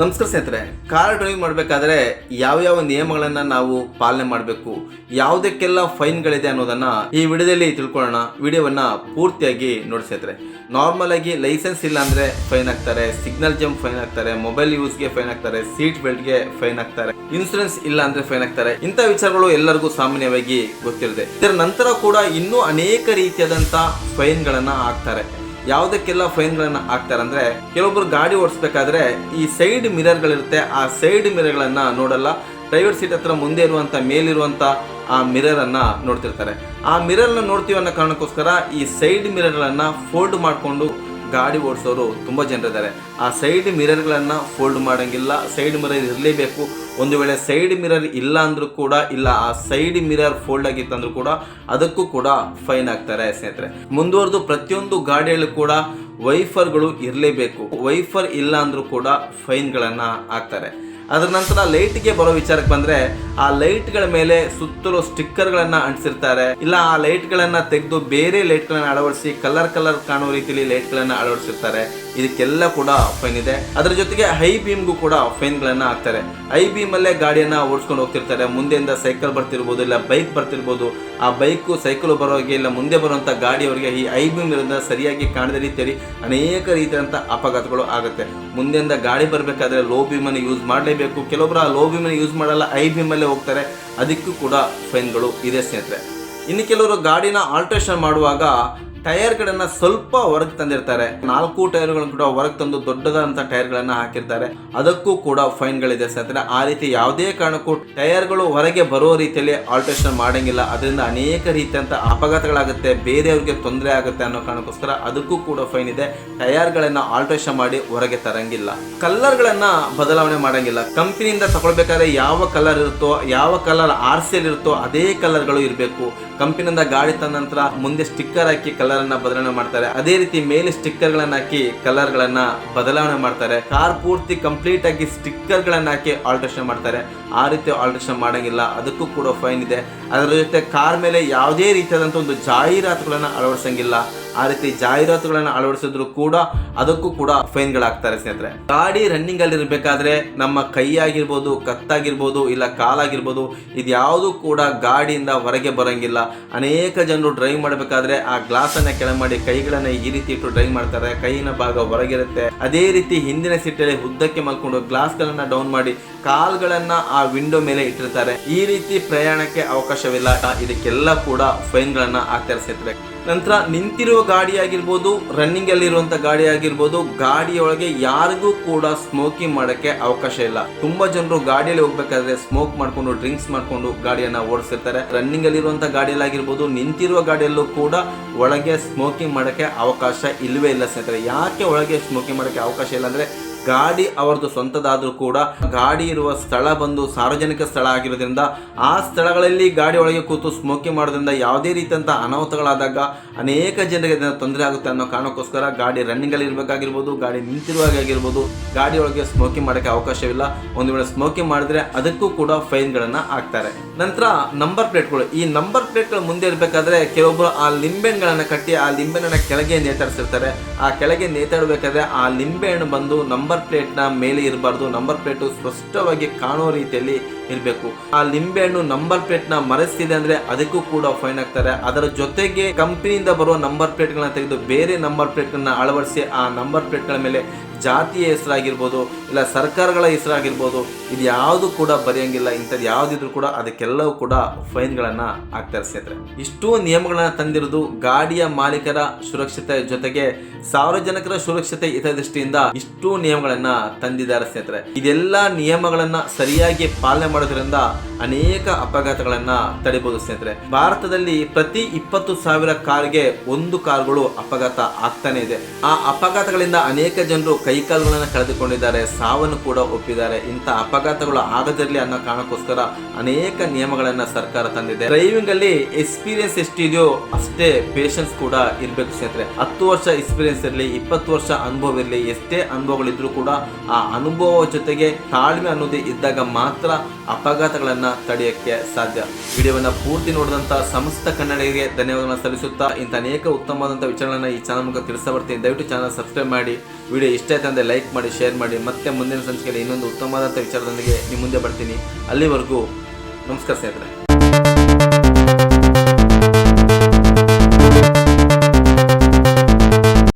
ನಮಸ್ಕಾರ ಸ್ನೇಹಿತರೆ, car driving ಮಾಡಬೇಕಾದ್ರೆ ಯಾವ್ಯಾವ ನಿಯಮಗಳನ್ನು ನಾವು ಪಾಲನೆ ಮಾಡಬೇಕು, ಯಾವುದಕ್ಕೆಲ್ಲ ಫೈನ್ಗಳಿದೆ ಅನ್ನೋದನ್ನ ಈ ವಿಡಿಯೋದಲ್ಲಿ ತಿಳ್ಕೊಳ್ಳೋಣ. ವಿಡಿಯೋವನ್ನ ಪೂರ್ತಿಯಾಗಿ ನೋಡಿ ಸ್ನೇಹಿತರೆ. ನಾರ್ಮಲ್ ಆಗಿ ಲೈಸೆನ್ಸ್ ಇಲ್ಲ ಅಂದ್ರೆ ಫೈನ್ ಹಾಕ್ತಾರೆ ಸಿಗ್ನಲ್ ಜಂಪ್ ಫೈನ್ ಹಾಕ್ತಾರೆ ಮೊಬೈಲ್ ಯೂಸ್ಗೆ ಫೈನ್ ಹಾಕ್ತಾರೆ ಸೀಟ್ ಬೆಲ್ಟ್ಗೆ ಫೈನ್ ಹಾಕ್ತಾರೆ ಇನ್ಸೂರೆನ್ಸ್ ಇಲ್ಲ ಅಂದ್ರೆ ಫೈನ್ ಹಾಕ್ತಾರೆ ಇಂಥ ವಿಚಾರಗಳು ಎಲ್ಲರಿಗೂ ಸಾಮಾನ್ಯವಾಗಿ ಗೊತ್ತಿರುತ್ತೆ. ಇದರ ನಂತರ ಕೂಡ ಇನ್ನೂ ಅನೇಕ ರೀತಿಯಾದಂಥ ಫೈನ್ಗಳನ್ನು ಹಾಕ್ತಾರೆ. ಯಾವುದಕ್ಕೆಲ್ಲ ಫೈನ್ಗಳನ್ನು ಹಾಕ್ತಾರೆ ಅಂದ್ರೆ ಕೆಲವೊಬ್ರು ಗಾಡಿ ಓಡಿಸ್ಬೇಕಾದ್ರೆ ಈ ಸೈಡ್ ಮಿರರ್ಗಳಿರುತ್ತೆ ಆ ಸೈಡ್ ಮಿರರ್ಗಳನ್ನು ನೋಡಲ್ಲ. ಡ್ರೈವರ್ ಸೀಟ್ ಹತ್ರ ಮುಂದೆ ಇರುವಂತ ಮೇಲಿರುವಂತ ಆ ಮಿರರ್ ಅನ್ನ ನೋಡ್ತಿರ್ತಾರೆ. ಆ ಮಿರರ್ನ ನೋಡ್ತೀವಿ ಅನ್ನೋ ಕಾರಣಕ್ಕೋಸ್ಕರ ಈ ಸೈಡ್ ಮಿರರ್ಗಳನ್ನು ಫೋಲ್ಡ್ ಮಾಡಿಕೊಂಡು ಗಾಡಿ ಓಡಿಸೋರು ತುಂಬ ಜನರಿದ್ದಾರೆ. ಆ ಸೈಡ್ ಮಿರರ್ಗಳನ್ನು ಫೋಲ್ಡ್ ಮಾಡೋಂಗಿಲ್ಲ, ಸೈಡ್ ಮಿರರ್ ಇರಲೇಬೇಕು. ಒಂದು ವೇಳೆ ಸೈಡ್ ಮಿರರ್ ಇಲ್ಲ ಅಂದ್ರೂ ಕೂಡ, ಇಲ್ಲ ಆ ಸೈಡ್ ಮಿರರ್ ಫೋಲ್ಡ್ ಆಗಿತ್ತಂದ್ರೂ ಕೂಡ, ಅದಕ್ಕೂ ಕೂಡ ಫೈನ್ ಹಾಕ್ತಾರೆ ಸ್ನೇಹಿತರೆ. ಮುಂದುವರೆದು ಪ್ರತಿಯೊಂದು ಗಾಡಿಯಲ್ಲೂ ಕೂಡ ವೈಫರ್ಗಳು ಇರಲೇಬೇಕು. ವೈಫರ್ ಇಲ್ಲ ಅಂದ್ರೂ ಕೂಡ ಫೈನ್ಗಳನ್ನು ಹಾಕ್ತಾರೆ. ಅದರ ನಂತರ ಲೈಟ್ಗೆ ಬರೋ ವಿಚಾರಕ್ಕೆ ಬಂದ್ರೆ, ಆ ಲೈಟ್ಗಳ ಮೇಲೆ ಸುತ್ತಲೂ ಸ್ಟಿಕ್ಕರ್ಗಳನ್ನ ಅಂಟಿಸಿರ್ತಾರೆ. ಇಲ್ಲ, ಆ ಲೈಟ್ಗಳನ್ನ ತೆಗೆದು ಬೇರೆ ಲೈಟ್ಗಳನ್ನ ಅಳವಡಿಸಿ ಕಲರ್ ಕಲರ್ ಕಾಣುವ ರೀತಿಯಲ್ಲಿ ಲೈಟ್ಗಳನ್ನ ಅಳವಡಿಸಿರ್ತಾರೆ. ಇದಕ್ಕೆಲ್ಲ ಕೂಡ ಫೈನ್ ಇದೆ. ಅದರ ಜೊತೆಗೆ ಹೈ ಬೀಮ್ಗೂ ಕೂಡ ಫೈನ್ಗಳನ್ನು ಹಾಕ್ತಾರೆ. ಹೈ ಬೀಮ್ ಅಲ್ಲೇ ಗಾಡಿಯನ್ನ ಓಡಿಸ್ಕೊಂಡು ಹೋಗ್ತಿರ್ತಾರೆ. ಮುಂದೆಯಿಂದ ಸೈಕಲ್ ಬರ್ತಿರ್ಬೋದು, ಇಲ್ಲ ಬೈಕ್ ಬರ್ತಿರ್ಬೋದು. ಆ ಬೈಕು ಸೈಕಲ್ ಬರೋರಿಗೆ ಇಲ್ಲ ಮುಂದೆ ಬರುವಂತ ಗಾಡಿಯವರಿಗೆ ಈ ಹೈ ಬೀಮ್ ಇರೋದ್ರಿಂದ ಸರಿಯಾಗಿ ಕಾಣದ ರೀತಿಯಲ್ಲಿ ಅನೇಕ ರೀತಿಯಾದಂಥ ಅಪಘಾತಗಳು ಆಗುತ್ತೆ. ಮುಂದೆಯಿಂದ ಗಾಡಿ ಬರಬೇಕಾದ್ರೆ ಲೋ ಬೀಮನ್ನು ಯೂಸ್ ಮಾಡಲೇಬೇಕು. ಕೆಲವೊಬ್ಬರು ಆ ಲೋ ಬೀಮನ್ನು ಯೂಸ್ ಮಾಡಲ್ಲ ಐ ಬೀಮಲ್ಲೇ ಹೋಗ್ತಾರೆ. ಅದಕ್ಕೂ ಕೂಡ ಫೈನ್ಗಳು ಇದೆ ಸ್ನೇಹಿತರೆ. ಇನ್ನು ಕೆಲವರು ಗಾಡಿನ ಆಲ್ಟ್ರೇಷನ್ ಮಾಡುವಾಗ ಟೈರ್ಗಳನ್ನ ಸ್ವಲ್ಪ ಹೊರಗೆ ತಂದಿರ್ತಾರೆ. ನಾಲ್ಕು ಟೈರ್ಗಳನ್ನು ಕೂಡ ಹೊರಗೆ ತಂದು ದೊಡ್ಡದಾದಂಥ ಟೈರ್ಗಳನ್ನ ಹಾಕಿರ್ತಾರೆ. ಅದಕ್ಕೂ ಕೂಡ ಫೈನ್ಗಳಿದೆ ಸ್ನೇಹಿತರೆ ಆ ರೀತಿ ಯಾವುದೇ ಕಾರಣಕ್ಕೂ ಟೈರ್ಗಳು ಹೊರಗೆ ಬರೋ ರೀತಿಯಲ್ಲಿ ಆಲ್ಟ್ರೇಷನ್ ಮಾಡಂಗಿಲ್ಲ. ಅದರಿಂದ ಅನೇಕ ರೀತಿಯಂತ ಅಪಘಾತಗಳಾಗುತ್ತೆ. ಬೇರೆಯವ್ರಿಗೆ ತೊಂದರೆ ಆಗುತ್ತೆ ಅನ್ನೋ ಕಾರಣಕ್ಕೋಸ್ಕರ ಅದಕ್ಕೂ ಕೂಡ ಫೈನ್ ಇದೆ. ಟೈರ್ಗಳನ್ನ ಆಲ್ಟ್ರೇಷನ್ ಮಾಡಿ ಹೊರಗೆ ತರಂಗಿಲ್ಲ. ಕಲರ್ಗಳನ್ನ ಬದಲಾವಣೆ ಮಾಡಂಗಿಲ್ಲ. ಕಂಪನಿಯಿಂದ ತಗೊಳ್ಬೇಕಾದ್ರೆ ಯಾವ ಕಲರ್ ಇರುತ್ತೋ, ಯಾವ ಕಲರ್ ಆರ್ ಸಿ ಇರುತ್ತೋ ಅದೇ ಕಲರ್ಗಳು ಇರಬೇಕು. ಕಂಪನಿಯಿಂದ ಗಾಡಿ ತಂದ ನಂತರ ಮುಂದೆ ಸ್ಟಿಕ್ಕರ್ ಹಾಕಿ ಕಲರ್ ಅನ್ನ ಬದಲಾವಣೆ ಮಾಡ್ತಾರೆ. ಅದೇ ರೀತಿ ಮೇಲೆ ಸ್ಟಿಕ್ಕರ್ ಗಳನ್ನ ಹಾಕಿ ಕಲರ್ ಗಳನ್ನ ಬದಲಾವಣೆ ಮಾಡ್ತಾರೆ. ಕಾರ್ ಪೂರ್ತಿ ಕಂಪ್ಲೀಟ್ ಆಗಿ ಸ್ಟಿಕ್ಕರ್ ಗಳನ್ನ ಹಾಕಿ ಆಲ್ಟ್ರೇಷನ್ ಮಾಡ್ತಾರೆ. ಆ ರೀತಿ ಆಲ್ಟ್ರೇಷನ್ ಮಾಡೋಂಗಿಲ್ಲ. ಅದಕ್ಕೂ ಕೂಡ ಫೈನ್ ಇದೆ. ಅದರ ಜೊತೆ ಕಾರ್ ಮೇಲೆ ಯಾವುದೇ ರೀತಿಯಾದಂಥ ಒಂದು ಜಾಹೀರಾತುಗಳನ್ನು ಅಳವಡಿಸಂಗಿಲ್ಲ. ಆ ರೀತಿ ಜಾಹೀರಾತುಗಳನ್ನು ಅಳವಡಿಸಿದ್ರು ಕೂಡ ಅದಕ್ಕೂ ಕೂಡ ಫೈನ್ಗಳಾಗ್ತಾರೆ ಸ್ನೇಹಿತರೆ. ಗಾಡಿ ರನ್ನಿಂಗ್ ಅಲ್ಲಿ ಇರಬೇಕಾದ್ರೆ ನಮ್ಮ ಕೈಯಾಗಿರ್ಬೋದು, ಕತ್ತಾಗಿರ್ಬೋದು, ಇಲ್ಲ ಕಾಲಾಗಿರ್ಬೋದು, ಇದ್ಯಾವುದು ಕೂಡ ಗಾಡಿಯಿಂದ ಹೊರಗೆ ಬರೋಂಗಿಲ್ಲ. ಅನೇಕ ಜನರು ಡ್ರೈವ್ ಮಾಡಬೇಕಾದ್ರೆ ಆ ಗ್ಲಾಸ್ ಅನ್ನ ಕೆಳ ಮಾಡಿ ಕೈಗಳನ್ನ ಈ ರೀತಿ ಇಟ್ಟು ಡ್ರೈವ್ ಮಾಡ್ತಾರೆ. ಕೈಯಿನ ಭಾಗ ಹೊರಗಿರುತ್ತೆ. ಅದೇ ರೀತಿ ಹಿಂದಿನ ಸೀಟಲ್ಲಿ ಉದ್ದಕ್ಕೆ ಮಲ್ಕೊಂಡು ಗ್ಲಾಸ್ ಗಳನ್ನ ಡೌನ್ ಮಾಡಿ, ಕಾಲ್ಗಳನ್ನ ಆ ವಿಂಡೋ ಮೇಲೆ ಇಟ್ಟಿರ್ತಾರೆ. ಈ ರೀತಿ ಪ್ರಯಾಣಕ್ಕೆ ಅವಕಾಶವಿಲ್ಲ. ಇದಕ್ಕೆಲ್ಲ ಕೂಡ ಫೈನ್ಗಳನ್ನ ಹಾಕ್ತಾರೆ ಸ್ನೇಹಿತರೆ ನಂತರ ನಿಂತಿರುವ ಗಾಡಿ ಆಗಿರ್ಬೋದು ರನ್ನಿಂಗ್ ಅಲ್ಲಿ ಇರುವಂತ ಗಾಡಿ ಆಗಿರ್ಬೋದು, ಗಾಡಿಯೊಳಗೆ ಯಾರಿಗೂ ಕೂಡ ಸ್ಮೋಕಿಂಗ್ ಮಾಡಕ್ಕೆ ಅವಕಾಶ ಇಲ್ಲ. ತುಂಬಾ ಜನರು ಗಾಡಿಯಲ್ಲಿ ಹೋಗ್ಬೇಕಾದ್ರೆ ಸ್ಮೋಕ್ ಮಾಡ್ಕೊಂಡು ಡ್ರಿಂಕ್ಸ್ ಮಾಡ್ಕೊಂಡು ಗಾಡಿಯನ್ನ ಓಡಿಸಿರ್ತಾರೆ. ರನ್ನಿಂಗ್ ಅಲ್ಲಿ ಇರುವಂತ ಗಾಡಿಯಲ್ಲಿ ಆಗಿರ್ಬೋದು, ನಿಂತಿರುವ ಗಾಡಿಯಲ್ಲೂ ಕೂಡ ಒಳಗೆ ಸ್ಮೋಕಿಂಗ್ ಮಾಡಕ್ಕೆ ಅವಕಾಶ ಇಲ್ಲವೇ ಇಲ್ಲ ಸ್ನೇಹಿತರೆ. ಯಾಕೆ ಒಳಗೆ ಸ್ಮೋಕಿಂಗ್ ಮಾಡಕ್ಕೆ ಅವಕಾಶ ಇಲ್ಲ ಅಂದ್ರೆ ಗಾಡಿ ಅವರದು ಸ್ವಂತದಾದ್ರೂ ಕೂಡ ಗಾಡಿ ಇರುವ ಸ್ಥಳ ಬಂದು ಸಾರ್ವಜನಿಕ ಸ್ಥಳ ಆಗಿರೋದ್ರಿಂದ ಆ ಸ್ಥಳಗಳಲ್ಲಿ ಗಾಡಿ ಒಳಗೆ ಕೂತು ಸ್ಮೋಕಿಂಗ್ ಮಾಡೋದ್ರಿಂದ ಯಾವುದೇ ರೀತಿಯಂಥ ಅನಾಹುತಗಳಾದಾಗ ಅನೇಕ ಜನರಿಗೆ ತೊಂದರೆ ಆಗುತ್ತೆ ಅನ್ನೋ ಕಾರಣಕ್ಕೋಸ್ಕರ ಗಾಡಿ ರನ್ನಿಂಗ್ ಅಲ್ಲಿ ಇರಬೇಕಾಗಿರ್ಬೋದು, ಗಾಡಿ ನಿಂತಿರುವಾಗ ಆಗಿರ್ಬೋದು, ಗಾಡಿ ಒಳಗೆ ಸ್ಮೋಕಿಂಗ್ ಮಾಡೋಕ್ಕೆ ಅವಕಾಶವಿಲ್ಲ. ಒಂದು ವೇಳೆ ಸ್ಮೋಕಿಂಗ್ ಮಾಡಿದ್ರೆ ಅದಕ್ಕೂ ಕೂಡ ಫೈನ್ಗಳನ್ನ ಹಾಕ್ತಾರೆ. ನಂತರ ನಂಬರ್ ಪ್ಲೇಟ್ಗಳು ಈ ನಂಬರ್ ಪ್ಲೇಟ್ಗಳು ಮುಂದೆ ಇರಬೇಕಾದ್ರೆ ಕೆಲವೊಬ್ಬರು ಆ ಲಿಂಬೆಹಣ್ಣುಗಳನ್ನ ಕಟ್ಟಿ ಆ ಲಿಂಬೆಹಣ್ಣನ್ನ ಕೆಳಗೆ ನೇತಾಡಿಸಿರ್ತಾರೆ ಆ ಕೆಳಗೆ ನೇತಾಡಬೇಕಾದ್ರೆ ಆ ಲಿಂಬೆ ಹಣ್ಣು ಬಂದು ನಂಬರ್ ಪ್ಲೇಟ್ನ ಮೇಲೆ ಇರಬಾರ್ದು. ನಂಬರ್ ಪ್ಲೇಟು ಸ್ಪಷ್ಟವಾಗಿ ಕಾಣೋ ರೀತಿಯಲ್ಲಿ ಇರಬೇಕು. ಆ ಲಿಂಬೆಹಣ್ಣು ನಂಬರ್ ಪ್ಲೇಟ್ನ ಮರೆಸ್ತಿದೆ ಅಂದ್ರೆ ಅದಕ್ಕೂ ಕೂಡ ಫೈನ್ ಹಾಕ್ತಾರೆ ಅದರ ಜೊತೆಗೆ ಕಂಪನಿಯಿಂದ ಬರುವ ನಂಬರ್ ಪ್ಲೇಟ್ಗಳನ್ನ ತೆಗೆದು ಬೇರೆ ನಂಬರ್ ಪ್ಲೇಟ್ಗಳನ್ನ ಅಳವಡಿಸಿ ಆ ನಂಬರ್ ಪ್ಲೇಟ್ಗಳ ಮೇಲೆ ಜಾತಿಯ ಹೆಸರಾಗಿರ್ಬೋದು, ಇಲ್ಲ ಸರ್ಕಾರಗಳ ಹೆಸರಾಗಿರ್ಬೋದು, ಇದು ಯಾವುದು ಕೂಡ ಬರೆಯಂಗಿಲ್ಲ ಇಂಥದ್ದು ಯಾವುದಿದ್ರು ಕೂಡ ಅದಕ್ಕೆಲ್ಲವೂ ಕೂಡ ಫೈನ್ಗಳನ್ನ ಹಾಕ್ತಾರೆ ಸ್ನೇಹಿತರೆ ಇಷ್ಟೂ ನಿಯಮಗಳನ್ನ ತಂದಿರೋದು ಗಾಡಿಯ ಮಾಲೀಕರ ಸುರಕ್ಷತೆ ಜೊತೆಗೆ ಸಾರ್ವಜನಿಕರ ಸುರಕ್ಷತೆ ಹಿತದೃಷ್ಟಿಯಿಂದ ಇಷ್ಟೂ ನಿಯಮಗಳನ್ನ ತಂದಿದ್ದಾರೆ ಸ್ನೇಹಿತರೆ ಇದೆಲ್ಲ ನಿಯಮಗಳನ್ನ ಸರಿಯಾಗಿ ಪಾಲನೆ ಮಾಡೋದ್ರಿಂದ ಅನೇಕ ಅಪಘಾತಗಳನ್ನ ತಡಿಬಹುದು ಸ್ನೇಹಿತರೆ ಭಾರತದಲ್ಲಿ ಪ್ರತಿ ಇಪ್ಪತ್ತು ಸಾವಿರ ಕಾರ್ಗೆ ಒಂದು ಕಾರ್ಗಳು ಅಪಘಾತ ಆಗ್ತಾನೆ ಇದೆ. ಆ ಅಪಘಾತಗಳಿಂದ ಅನೇಕ ಜನರು ಕೈಕಾಲುಗಳನ್ನ ಕಳೆದುಕೊಂಡಿದ್ದಾರೆ, ಸಾವನ್ನು ಕೂಡ ಒಪ್ಪಿದ್ದಾರೆ. ಇಂಥ ಅಪಘಾತಗಳು ಆಗದಿರಲಿ ಅನ್ನೋ ಕಾರಣಕ್ಕೋಸ್ಕರ ಅನೇಕ ನಿಯಮಗಳನ್ನ ಸರ್ಕಾರ ತಂದಿದೆ. ಡ್ರೈವಿಂಗ್ ಅಲ್ಲಿ ಎಕ್ಸ್ಪೀರಿಯನ್ಸ್ ಎಷ್ಟಿದೆಯೋ ಅಷ್ಟೇ ಪೇಷನ್ಸ್ ಕೂಡ ಇರ್ಬೇಕು ಸ್ನೇಹಿತರೆ. ಹತ್ತು ವರ್ಷ ಎಕ್ಸ್ಪೀರಿಯನ್ಸ್ ಇರಲಿ, ಇಪ್ಪತ್ತು ವರ್ಷ ಅನುಭವ ಇರಲಿ, ಎಷ್ಟೇ ಅನುಭವಗಳಿದ್ರು ಕೂಡ ಆ ಅನುಭವ ಜೊತೆಗೆ ತಾಳ್ಮೆ ಅನ್ನೋದು ಇದ್ದಾಗ ಮಾತ್ರ ಅಪಘಾತಗಳನ್ನ ತಡೆಯಕ್ಕೆ ಸಾಧ್ಯ. ವಿಡಿಯೋವನ್ನು ಪೂರ್ತಿ ನೋಡಿದಂಥ ಸಮಸ್ತ ಕನ್ನಡಿಗರಿಗೆ ಧನ್ಯವಾದಗಳನ್ನು ಸಲ್ಲಿಸುತ್ತಾ ಇಂಥ ಅನೇಕ ಉತ್ತಮವಾದಂಥ ವಿಚಾರಗಳನ್ನ ಈ ಚಾನಲ್ ಮೂಲಕ ತಿಳಿಸ ಬರ್ತೀನಿ. ದಯವಿಟ್ಟು ಚಾನಲ್ ಸಬ್ಸ್ಕ್ರೈಬ್ ಮಾಡಿ. ವಿಡಿಯೋ ಇಷ್ಟ ಆಯ್ತು ಅಂದರೆ ಲೈಕ್ ಮಾಡಿ ಶೇರ್ ಮಾಡಿ, ಮತ್ತೆ ಮುಂದಿನ ಸಂಚಿಕೆಯಲ್ಲಿ ಇನ್ನೊಂದು ಉತ್ತಮವಾದಂಥ ವಿಚಾರದೊಂದಿಗೆ ನಿಮ್ಮ ಮುಂದೆ ಬರ್ತೀನಿ. ಅಲ್ಲಿವರೆಗೂ ನಮಸ್ಕಾರ ಸ್ನೇಹಿತರೆ.